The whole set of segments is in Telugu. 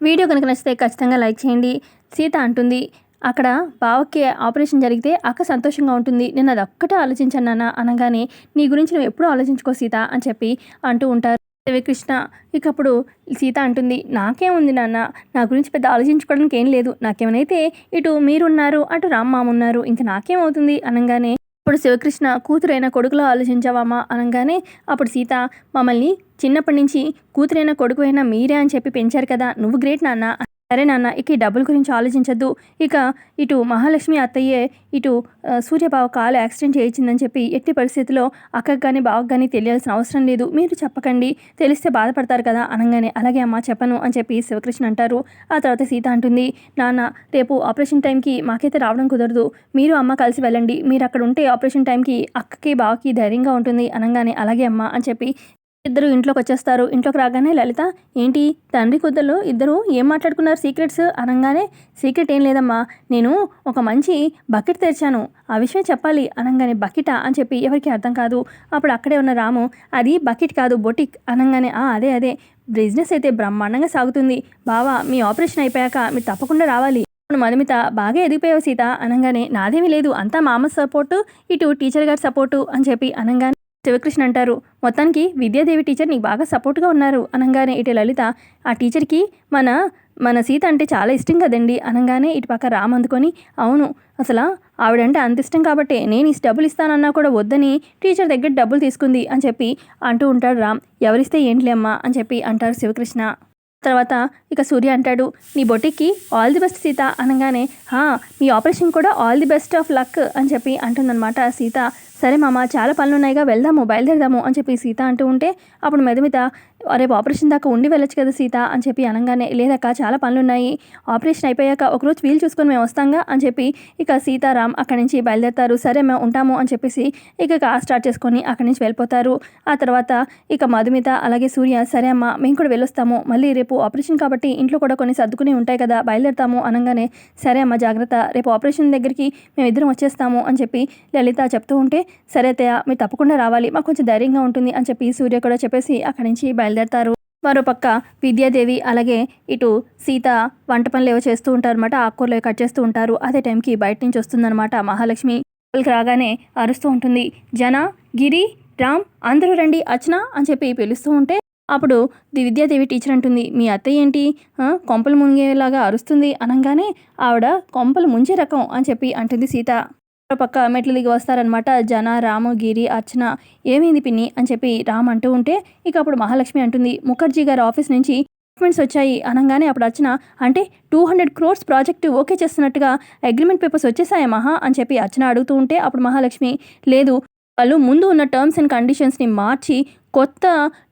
వీడియో కనుక నచ్చితే ఖచ్చితంగా లైక్ చేయండి. సీత అంటుంది అక్కడ బావకి ఆపరేషన్ జరిగితే అక్క సంతోషంగా ఉంటుంది. నేను అది ఒక్కటే ఆలోచించాను నాన్న అనగానే నీ గురించి నువ్వు ఎప్పుడూ ఆలోచించుకో సీత అని చెప్పి అంటూ ఉంటారు. రవికృష్ణ ఇకప్పుడు సీత అంటుంది నాకేముంది నాన్న? నా గురించి పెద్ద ఆలోచించుకోవడానికి ఏం లేదు. నాకేమైతే ఇటు మీరున్నారు అటు రామ్మామ ఉన్నారు ఇంకా నాకేమవుతుంది? అనగానే ఇప్పుడు శివకృష్ణ కూతురైన కొడుకులో ఆలోచించావామా అనగానే అప్పుడు సీత మమ్మల్ని చిన్నప్పటి నుంచి కూతురైన కొడుకు అయినా మీరే అని చెప్పి పెంచారు కదా నువ్వు గ్రేట్ నాన్న సరే నాన్న ఇక ఈ డబ్బుల గురించి ఆలోచించద్దు. ఇక ఇటు మహాలక్ష్మి అత్తయ్యే ఇటు సూర్యబావ కాలు యాక్సిడెంట్ చేయించిందని చెప్పి ఎట్టి పరిస్థితిలో అక్కకు కానీ బావకు కానీ తెలియాల్సిన అవసరం లేదు. మీరు చెప్పకండి. తెలిస్తే బాధపడతారు కదా అనగానే అలాగే అమ్మా చెప్పను అని చెప్పి శివకృష్ణ అంటారు. ఆ తర్వాత సీత అంటుంది నాన్న రేపు ఆపరేషన్ టైంకి మాకైతే రావడం కుదరదు. మీరు అమ్మ కలిసి వెళ్ళండి. మీరు అక్కడ ఉంటే ఆపరేషన్ టైంకి అక్కకి బావకి ధైర్యంగా ఉంటుంది అనగానే అలాగే అమ్మ అని చెప్పి ఇద్దరు ఇంట్లోకి వచ్చేస్తారు ఇంట్లోకి రాగానే లలిత ఏంటి తండ్రి కుద్దలు ఇద్దరు ఏం మాట్లాడుకున్నారు సీక్రెట్స్? అనగానే సీక్రెట్ ఏం లేదమ్మా నేను ఒక మంచి బకెట్ తెరిచాను. ఆ విషయం చెప్పాలి అనగానే బకెటా? అని చెప్పి ఎవరికి అర్థం కాదు. అప్పుడు అక్కడే ఉన్న రాము అది బకెట్ కాదు బొటిక్. అనగానే ఆ అదే అదే. బిజినెస్ అయితే బ్రహ్మాండంగా సాగుతుంది. బావా మీ ఆపరేషన్ అయిపోయాక మీరు తప్పకుండా రావాలి. మధుమిత బాగా ఎదిగిపోయావు సీత. అనగానే నాదేమీ లేదు అంతా మామ సపోర్టు ఇటు టీచర్ గారి సపోర్టు అని చెప్పి అనగానే శివకృష్ణ అంటారు. మొత్తానికి విద్యాదేవి టీచర్ నీకు బాగా సపోర్ట్గా ఉన్నారు. అనగానే ఇటు లలిత ఆ టీచర్కి మన మన సీత అంటే చాలా ఇష్టం కదండి. అనగానే ఇటు పక్క రామ్ అందుకొని అవును అసలు ఆవిడంటే అంత ఇష్టం కాబట్టి నేను ఈ డబ్బులు ఇస్తానన్నా కూడా వద్దని టీచర్ దగ్గర డబ్బులు తీసుకుంది అని చెప్పి అంటూ ఉంటాడు రామ్. ఎవరిస్తే ఏంటి అమ్మా అని చెప్పి అంటారు శివకృష్ణ. తర్వాత ఇక సూర్య అంటాడు నీ బొటిక్కి ఆల్ ది బెస్ట్ సీత. అనగానే హా నీ ఆపరేషన్ కూడా all the best of luck అని చెప్పి అంటుందన్నమాట సీత. సరే మామ చాలా పనులు ఉన్నాయిగా వెళ్దాము బయలుదేరదాము అని చెప్పి సీత అంటూ ఉంటే అప్పుడు మెదమిత రేపు ఆపరేషన్ దాకా ఉండి వెళ్ళొచ్చు కదా సీత అని చెప్పి అనగానే లేదక్క చాలా పనులు ఉన్నాయి ఆపరేషన్ అయిపోయాక ఒకరోజు వీలు చూసుకొని మేము వస్తాంగా అని చెప్పి ఇక సీతారాం అక్కడి నుంచి బయలుదేరతారు. సరే మేము ఉంటాము అని చెప్పేసి ఇక కార్ స్టార్ట్ చేసుకొని అక్కడి నుంచి వెళ్ళిపోతారు. ఆ తర్వాత ఇక మధుమిత అలాగే సూర్య సరే అమ్మా మేము కూడా వెళ్ళొస్తాము. మళ్ళీ రేపు ఆపరేషన్ కాబట్టి ఇంట్లో కూడా కొన్ని సర్దుకుని ఉంటాయి కదా బయలుదేరతాము అనగానే. సరే అమ్మ జాగ్రత్త. రేపు ఆపరేషన్ దగ్గరికి మేము ఇద్దరం వచ్చేస్తాము అని చెప్పి లలిత చెప్తూ ఉంటే సరే అయితే మీరు తప్పకుండా రావాలి. మాకు కొంచెం ధైర్యంగా ఉంటుంది అని చెప్పి సూర్య కూడా చెప్పేసి అక్కడి నుంచి బయలుదేరతారు. మరోపక్క విద్యాదేవి అలాగే ఇటు సీత వంట పనులు ఏవో చేస్తూ ఉంటారు అనమాట ఆకుకూరలు కట్ చేస్తూ ఉంటారు. అదే టైంకి బయట నుంచి వస్తుందన్నమాట మహాలక్ష్మి. వాళ్ళకి రాగానే అరుస్తూ ఉంటుంది. జన గిరి రామ్ అందరూ రండి అర్చన అని చెప్పి పిలుస్తూ ఉంటే అప్పుడు ది విద్యాదేవి టీచర్ అంటుంది. మీ అత్తయ్య ఏంటి? కొంపలు ముంగేలాగా అరుస్తుంది అనగానే ఆవిడ కొంపలు ముంచే రకం అని చెప్పి అంటుంది సీత. పక్క మెట్లు దిగి వస్తారనమాట జన రాము గిరి అర్చన ఏమైంది పిన్ని? అని చెప్పి రామ్ అంటూ ఉంటే ఇక అప్పుడు మహాలక్ష్మి అంటుంది ముఖర్జీ గారి ఆఫీస్ నుంచి డాక్యుమెంట్స్ వచ్చాయి. అనగానే అప్పుడు అర్చన అంటే two hundred crores project okay చేస్తున్నట్టుగా అగ్రిమెంట్ పేపర్స్ వచ్చేసాయా మహా? అని చెప్పి అర్చన అడుగుతూ ఉంటే అప్పుడు మహాలక్ష్మి లేదు వాళ్ళు ముందు ఉన్న టర్మ్స్ అండ్ కండిషన్స్ని మార్చి కొత్త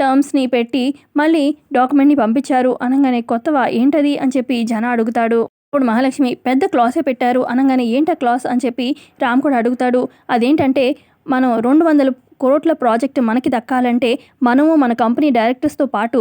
టర్మ్స్ని పెట్టి మళ్ళీ డాక్యుమెంట్ని పంపించారు. అనగానే కొత్తవా? ఏంటది? అని చెప్పి జన అడుగుతాడు. ఇప్పుడు మహాలక్ష్మి పెద్ద క్లాసే పెట్టారు అనగానే ఏంటా క్లాస్? అని చెప్పి రామ్ కూడా అడుగుతాడు. అదేంటంటే మనం రెండు వందల కోట్ల ప్రాజెక్టు మనకి దక్కాలంటే మనము మన కంపెనీ డైరెక్టర్స్తో పాటు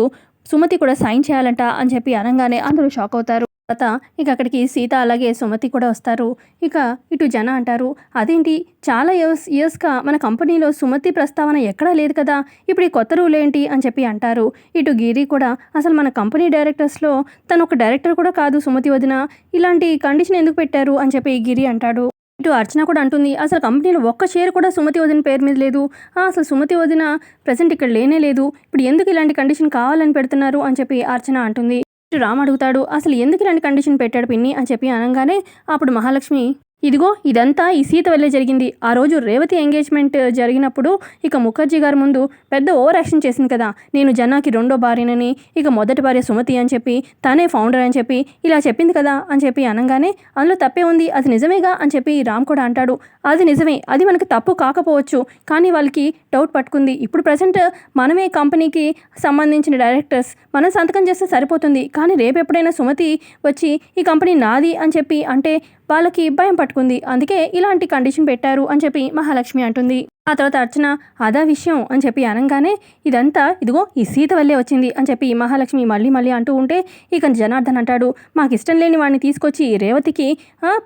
సుమతి కూడా సైన్ చేయాలంట అని చెప్పి అనగానే అందరూ షాక్ అవుతారు. తర్వాత ఇక అక్కడికి సీత అలాగే సుమతి కూడా వస్తారు. ఇక ఇటు జన అంటారు అదేంటి? చాలా ఇయర్స్ ఇయర్స్గా మన కంపెనీలో సుమతి ప్రస్తావన ఎక్కడా లేదు కదా? ఇప్పుడు ఈ కొత్త రూల్ ఏంటి? అని చెప్పి అంటారు. ఇటు గిరి కూడా అసలు మన కంపెనీ డైరెక్టర్స్లో తను ఒక డైరెక్టర్ కూడా కాదు సుమతి వదిన. ఇలాంటి కండిషన్ ఎందుకు పెట్టారు? అని చెప్పి గిరి అంటాడు. ఇటు అర్చన కూడా అంటుంది అసలు కంపెనీలో ఒక్క షేర్ కూడా సుమతి వదిన పేరు మీద లేదు. అసలు సుమతి వదిన ప్రజెంట్ ఇక్కడ లేనే లేదు. ఇప్పుడు ఎందుకు ఇలాంటి కండిషన్ కావాలని పెడుతున్నారు? అని చెప్పి అర్చన అంటుంది. ఇటు రామ్ అడుగుతాడు అసలు ఎందుకు ఇలాంటి కండిషన్ పెట్టాడు పిన్ని? అని చెప్పి అనగానే అప్పుడు మహాలక్ష్మి ఇదిగో ఇదంతా ఈ సీత వల్లే జరిగింది. ఆ రోజు రేవతి ఎంగేజ్మెంట్ జరిగినప్పుడు ఇక ముఖర్జీ గారి ముందు పెద్ద ఓవర్ యాక్షన్ చేసింది కదా. నేను జనాకి రెండో భార్యనని ఇక మొదటి భార్య సుమతి అని చెప్పి తనే ఫౌండర్ అని చెప్పి ఇలా చెప్పింది కదా అని చెప్పి అనగానే అందులో తప్పే ఉంది అది నిజమేగా అని చెప్పి రామ్ కూడా అంటాడు. అది నిజమే అది మనకు తప్పు కాకపోవచ్చు కానీ వాళ్ళకి డౌట్ పట్టుకుంది. ఇప్పుడు ప్రజెంట్ మనమే కంపెనీకి సంబంధించిన డైరెక్టర్స్ మనం సంతకం చేస్తే సరిపోతుంది. కానీ రేపు ఎప్పుడైనా సుమతి వచ్చి ఈ కంపెనీ నాది అని చెప్పి అంటే వాళ్ళకి భయం పట్టుకుంది. అందుకే ఇలాంటి కండిషన్ పెట్టారు అని చెప్పి మహాలక్ష్మి అంటుంది. ఆ తర్వాత అర్చన అదా విషయం అని చెప్పి అనగానే ఇదంతా ఇదిగో ఈ సీత వల్లే వచ్చింది అని చెప్పి మహాలక్ష్మి మళ్ళీ మళ్ళీ అంటూ ఉంటే ఇక జనార్దన్ అంటాడు మాకు ఇష్టం లేని వాడిని తీసుకొచ్చి రేవతికి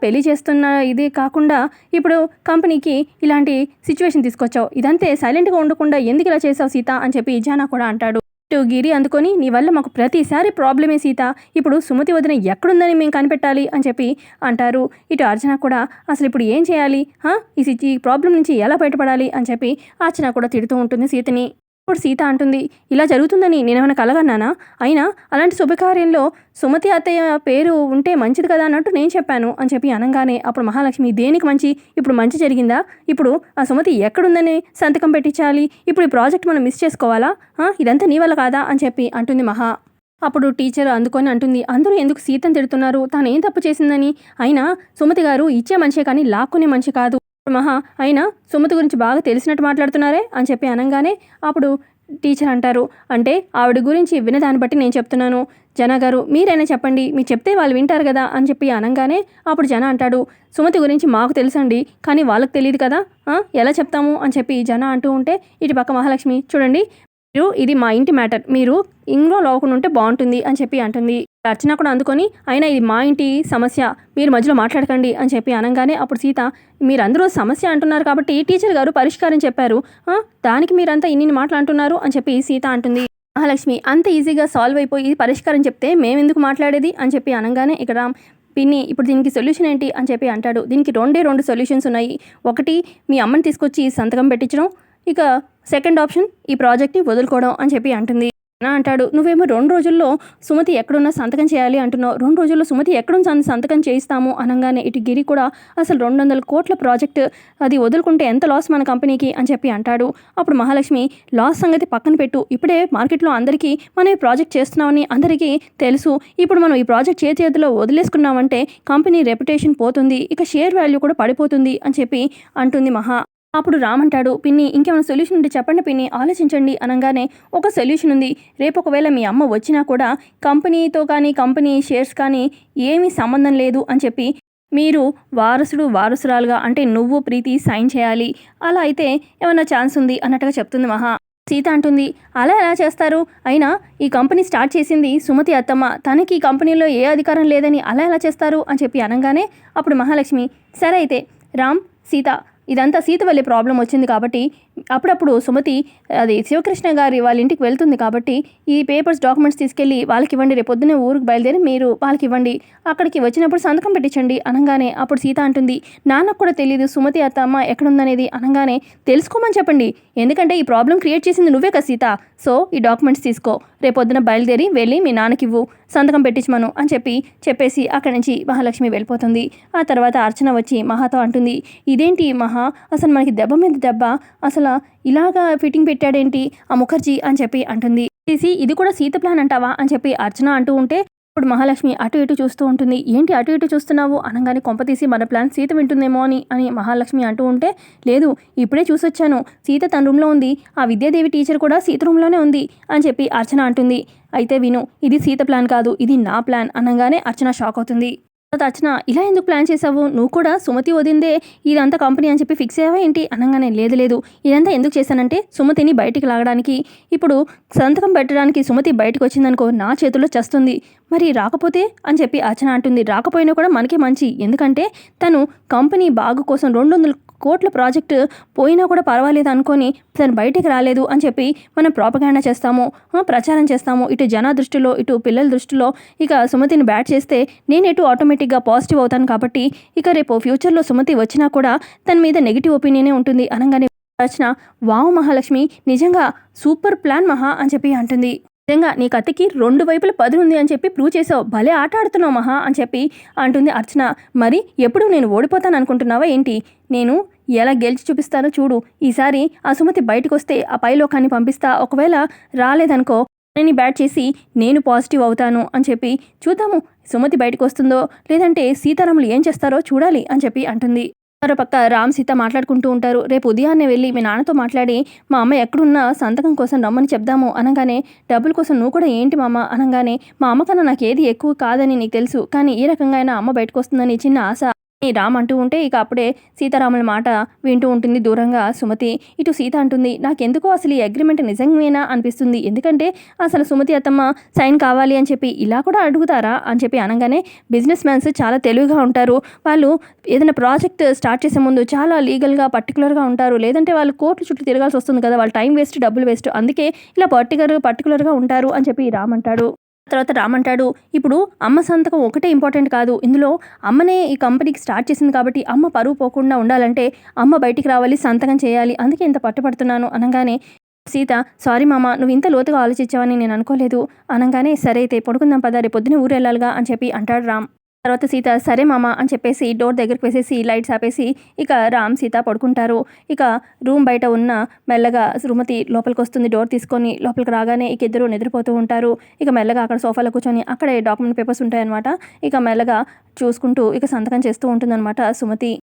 పెళ్ళి చేస్తున్న ఇదే కాకుండా ఇప్పుడు కంపెనీకి ఇలాంటి సిచ్యువేషన్ తీసుకొచ్చావు. ఇదంతే సైలెంట్గా ఉండకుండా ఎందుకు ఇలా చేసావు సీత అని చెప్పి జానా కూడా అంటాడు. ఇటు గిరి అందుకొని నీ వల్ల మాకు ప్రతిసారి ప్రాబ్లమే సీత. ఇప్పుడు సుమతి వదిన ఎక్కడుందని మేము కనిపెట్టాలి అని చెప్పి అంటారు. ఇటు అర్చన కూడా అసలు ఇప్పుడు ఏం చేయాలి? ఈ ఈ ప్రాబ్లం నుంచి ఎలా బయటపడాలి అని చెప్పి అర్చన కూడా తిడుతూ ఉంటుంది సీతని. అప్పుడు సీత అంటుంది ఇలా జరుగుతుందని నేనేమైనా కలగన్నానా? అయినా అలాంటి శుభకార్యంలో సుమతి అత్తయ్య పేరు ఉంటే మంచిది కదా అన్నట్టు నేను చెప్పాను అని చెప్పి అనగానే అప్పుడు మహాలక్ష్మి దేనికి మంచి? ఇప్పుడు మంచి జరిగిందా? ఇప్పుడు ఆ సుమతి ఎక్కడుందని సంతకం పెట్టించాలి? ఇప్పుడు ఈ ప్రాజెక్ట్ మనం మిస్ చేసుకోవాలా? ఇదంతా నీ వల్ల కాదా? అని చెప్పి అంటుంది మహా. అప్పుడు టీచర్ అందుకొని అంటుంది అందరూ ఎందుకు సీతను తిడుతున్నారు? తాను ఏం తప్పు చేసిందని? అయినా సుమతి గారు ఇచ్చే మనిషే కానీ లాక్కునే మనిషి కాదు. మహా అయినా సుమతి గురించి బాగా తెలిసినట్టు మాట్లాడుతున్నారే అని చెప్పి అనగానే అప్పుడు టీచర్ అంటారు. అంటే ఆవిడ గురించి వినదాన్ని బట్టి నేను చెప్తున్నాను. జన గారు మీరైనా చెప్పండి. మీరు చెప్తే వాళ్ళు వింటారు కదా అని చెప్పి అనగానే అప్పుడు జన అంటాడు. సుమతి గురించి మాకు తెలుసండి కానీ వాళ్ళకి తెలియదు కదా. ఎలా చెప్తాము అని చెప్పి జన అంటూ ఉంటే ఇటు పక్క మహాలక్ష్మి చూడండి మీరు ఇది మా ఇంటి మ్యాటర్. మీరు ఇంగ్లో లోకుండా ఉంటే బాగుంటుంది అని చెప్పి అంటుంది. అర్చన కూడా అందుకొని అయినా ఇది మా ఇంటి సమస్య మీరు మధ్యలో మాట్లాడకండి అని చెప్పి అనగానే అప్పుడు సీత మీరందరూ సమస్య అంటున్నారు కాబట్టి టీచర్ గారు పరిష్కారం చెప్పారు. దానికి మీరంతా ఇన్ని మాటలు అంటున్నారు అని చెప్పి సీత అంటుంది. మహాలక్ష్మి అంత ఈజీగా సాల్వ్ అయిపోయి పరిష్కారం చెప్తే మేమెందుకు మాట్లాడేది? అని చెప్పి అనగానే ఇక్కడ పిన్ని ఇప్పుడు దీనికి సొల్యూషన్ ఏంటి? అని చెప్పి అంటాడు. దీనికి రెండే రెండు సొల్యూషన్స్ ఉన్నాయి. ఒకటి మీ అమ్మని తీసుకొచ్చి సంతకం పెట్టించడం. ఇక సెకండ్ ఆప్షన్ ఈ ప్రాజెక్ట్ని వదులుకోవడం అని చెప్పి అంటుంది. అంటాడు నువ్వేమో రెండు రోజుల్లో సుమతి ఎక్కడున్నా సంతకం చేయాలి అంటున్నావు. రెండు రోజుల్లో సుమతి ఎక్కడున్న సంతకం చేయిస్తాము అనగానే ఇటు గిరి కూడా అసలు రెండు వందల కోట్ల ప్రాజెక్ట్ అది వదులుకుంటే ఎంత లాస్ మన కంపెనీకి? అని చెప్పి అంటాడు. అప్పుడు మహాలక్ష్మి లాస్ సంగతి పక్కన పెట్టు. ఇప్పుడే మార్కెట్లో అందరికీ మనం ఈ ప్రాజెక్ట్ చేస్తున్నామని అందరికీ తెలుసు. ఇప్పుడు మనం ఈ ప్రాజెక్ట్ చేతి చేతిలో వదిలేసుకున్నామంటే కంపెనీ రెప్యుటేషన్ పోతుంది. ఇక షేర్ వాల్యూ కూడా పడిపోతుంది అని చెప్పి అంటుంది మహా. అప్పుడు రామ్ అంటాడు పిన్ని ఇంకేమైనా సొల్యూషన్ ఉంటే చెప్పండి పిన్ని ఆలోచించండి అనగానే ఒక సొల్యూషన్ ఉంది. రేపు ఒకవేళ మీ అమ్మ వచ్చినా కూడా కంపెనీతో కానీ కంపెనీ షేర్స్ కానీ ఏమీ సంబంధం లేదు అని చెప్పి మీరు వారసుడు వారసురాలుగా అంటే నువ్వు ప్రీతి సైన్ చేయాలి. అలా అయితే ఏమైనా ఛాన్స్ ఉంది అన్నట్టుగా చెప్తుంది మహా. సీత అంటుంది అలా ఎలా చేస్తారు? అయినా ఈ కంపెనీ స్టార్ట్ చేసింది సుమతి అత్తమ్మ. తనకి ఈ కంపెనీలో ఏ అధికారం లేదని అలా ఎలా చేస్తారు? అని చెప్పి అనగానే అప్పుడు మహాలక్ష్మి సరే అయితే రామ్ సీత ఇదంతా సీత వల్లే ప్రాబ్లం వచ్చింది కాబట్టి అప్పుడప్పుడు సుమతి అది శివకృష్ణ గారి వాళ్ళ ఇంటికి వెళ్తుంది కాబట్టి ఈ పేపర్స్ డాక్యుమెంట్స్ తీసుకెళ్ళి వాళ్ళకి ఇవ్వండి రేపు ఊరికి బయలుదేరి మీరు వాళ్ళకి ఇవ్వండి. అక్కడికి వచ్చినప్పుడు సంతకం పెట్టించండి అనగానే అప్పుడు సీత అంటుంది నాన్నకు కూడా తెలియదు సుమతి అత్త అమ్మ ఎక్కడుందనేది అనగానే తెలుసుకోమని చెప్పండి. ఎందుకంటే ఈ ప్రాబ్లం క్రియేట్ చేసింది నువ్వే కదా సీత. సో ఈ డాక్యుమెంట్స్ తీసుకో. రేపు పొద్దున బయలుదేరి వెళ్ళి మీ నాన్నకి ఇవ్వు. సంతకం పెట్టించమను అని చెప్పి చెప్పేసి అక్కడి నుంచి మహాలక్ష్మి వెళ్ళిపోతుంది. ఆ తర్వాత అర్చన వచ్చి మహాతో అంటుంది ఇదేంటి మహా? అసలు మనకి దెబ్బ మీద దెబ్బ? అసలు ఇలాగా ఫిట్టింగ్ పెట్టాడేంటి? ఆ ముఖర్జీ అని చెప్పి అంటుంది. తీసి ఇది కూడా సీత ప్లాన్ అంటావా? అని చెప్పి అర్చన అంటూ ఉంటే ఇప్పుడు మహాలక్ష్మి అటు ఇటు చూస్తూ ఉంటుంది. ఏంటి అటు ఇటు చూస్తున్నావు? అనగానే కొంపతీసి మన ప్లాన్ సీత వింటుందేమో అని అని మహాలక్ష్మి అంటూ ఉంటే లేదు ఇప్పుడే చూసొచ్చాను. సీత తన రూమ్లో ఉంది. ఆ విద్యాదేవి టీచర్ కూడా సీత రూమ్లోనే ఉంది అని చెప్పి అర్చన అంటుంది. అయితే విను ఇది సీత ప్లాన్ కాదు ఇది నా ప్లాన్ అనగానే అర్చన షాక్ అవుతుంది. తర్వాత అర్చన ఇలా ఎందుకు ప్లాన్ చేసావు నువ్వు కూడా సుమతి వదిందే ఇదంతా కంపెనీ అని చెప్పి ఫిక్స్ అయ్యావా ఏంటి? అనగానే లేదు లేదు. ఇదంతా ఎందుకు చేశానంటే సుమతిని బయటికి లాగడానికి. ఇప్పుడు సంతకం పెట్టడానికి సుమతి బయటకు వచ్చిందనుకో నా చేతుల్లో చస్తుంది. మరి రాకపోతే? అని చెప్పి అర్చన అంటుంది. రాకపోయినా కూడా మనకే మంచి. ఎందుకంటే తను కంపెనీ బాగు కోసం రెండు వందల కోట్ల ప్రాజెక్టు పోయినా కూడా పర్వాలేదు అనుకొని తను బయటికి రాలేదు అని చెప్పి మనం ప్రాపగాండా చేస్తాము ప్రచారం చేస్తాము. ఇటు జన దృష్టిలో ఇటు పిల్లల దృష్టిలో ఇక సుమతిని బ్యాట్ చేస్తే నేను ఎటు ఆటోమేటిక్గా పాజిటివ్ అవుతాను కాబట్టి ఇక రేపు ఫ్యూచర్లో సుమతి వచ్చినా కూడా తన మీద నెగిటివ్ ఒపీనియనే ఉంటుంది అనగానే రచన వావ్ మహాలక్ష్మి నిజంగా సూపర్ ప్లాన్ మహా అని చెప్పి అంటుంది. నిజంగా నీ కత్తికి రెండు వైపుల పదులు ఉంది అని చెప్పి ప్రూవ్ చేసావు భలే ఆట ఆడుతున్నావు మహా అని చెప్పి అంటుంది అర్చన. మరి ఎప్పుడు నేను ఓడిపోతాను అనుకుంటున్నావా ఏంటి? నేను ఎలా గెలిచి చూపిస్తానో చూడు. ఈసారి ఆ సుమతి బయటకు వస్తే ఆ పైలోకాన్ని పంపిస్తా. ఒకవేళ రాలేదనుకో నేను బ్యాట్ చేసి నేను పాజిటివ్ అవుతాను అని చెప్పి చూద్దాము సుమతి బయటకు వస్తుందో లేదంటే సీతారాములు ఏం చేస్తారో చూడాలి అని చెప్పి అంటుంది. మరోపక్క రామ్ సీత మాట్లాడుకుంటూ ఉంటారు. రేపు ఉదయాన్నే వెళ్ళి మీ నాన్నతో మాట్లాడి మా అమ్మ ఎక్కడున్నా సంతకం కోసం రమ్మని చెప్దాము అనగానే డబ్బుల కోసం నువ్వు కూడా ఏంటి మా అమ్మ అనగానే మా అమ్మ కన్నా నాకు ఏది ఎక్కువ కాదని నీకు తెలుసు. కానీ ఈ రకంగా అయినా అమ్మ బయటకు వస్తుందని చిన్న ఆశ. రామ్ అంటూ ఉంటే ఇక అప్పుడే సీతారాముల మాట వింటూ ఉంటుంది దూరంగా. సుమతి ఇటు సీత అంటుంది నాకెందుకో అసలు ఈ అగ్రిమెంట్ నిజమేనా అనిపిస్తుంది. ఎందుకంటే అసలు సుమతి అత్తమ్మ సైన్ కావాలి అని చెప్పి ఇలా కూడా అడుగుతారా? అని చెప్పి అనగానే బిజినెస్ మ్యాన్స్ చాలా తెలివిగా ఉంటారు. వాళ్ళు ఏదైనా ప్రాజెక్ట్ స్టార్ట్ చేసే ముందు చాలా లీగల్గా పర్టికులర్గా ఉంటారు. లేదంటే వాళ్ళు కోర్టు చుట్టూ తిరగాల్సి వస్తుంది కదా. వాళ్ళ టైం వేస్ట్ డబ్బులు వేస్ట్ అందుకే ఇలా పర్టికులర్ పర్టికులర్గా ఉంటారు అని చెప్పి రామ్ అంటాడు. తర్వాత రామంటాడు ఇప్పుడు అమ్మ సంతకం ఒకటే ఇంపార్టెంట్ కాదు. ఇందులో అమ్మనే ఈ కంపెనీకి స్టార్ట్ చేసింది కాబట్టి అమ్మ పరువు పోకుండా ఉండాలంటే అమ్మ బయటికి రావాలి సంతకం చేయాలి. అందుకే ఇంత పట్టుపడుతున్నాను. అనగానే సీత సారీ మామ నువ్వు ఇంత లోతుగా ఆలోచించావని నేను అనుకోలేదు. అనగానే సరే అయితే పడుకుందాం పద రేపు ఊరు వెళ్ళాలిగా అని చెప్పి అంటాడు రామ్. తర్వాత సీత సరే మామ అని చెప్పేసి డోర్ దగ్గరికి వేసేసి లైట్స్ ఆపేసి ఇక రామ్ సీత పడుకుంటారు. ఇక రూమ్ బయట ఉన్న మెల్లగా సుమతి లోపలికి వస్తుంది. డోర్ తీసుకొని లోపలికి రాగానే ఇక ఇద్దరు నిద్రపోతూ ఉంటారు. ఇక మెల్లగా అక్కడ సోఫాలో కూర్చొని అక్కడే డాక్యుమెంట్ పేపర్స్ ఉంటాయన్నమాట. ఇక మెల్లగా చూసుకుంటూ ఇక సంతకం చేస్తూ ఉంటుందన్నమాట సుమతి.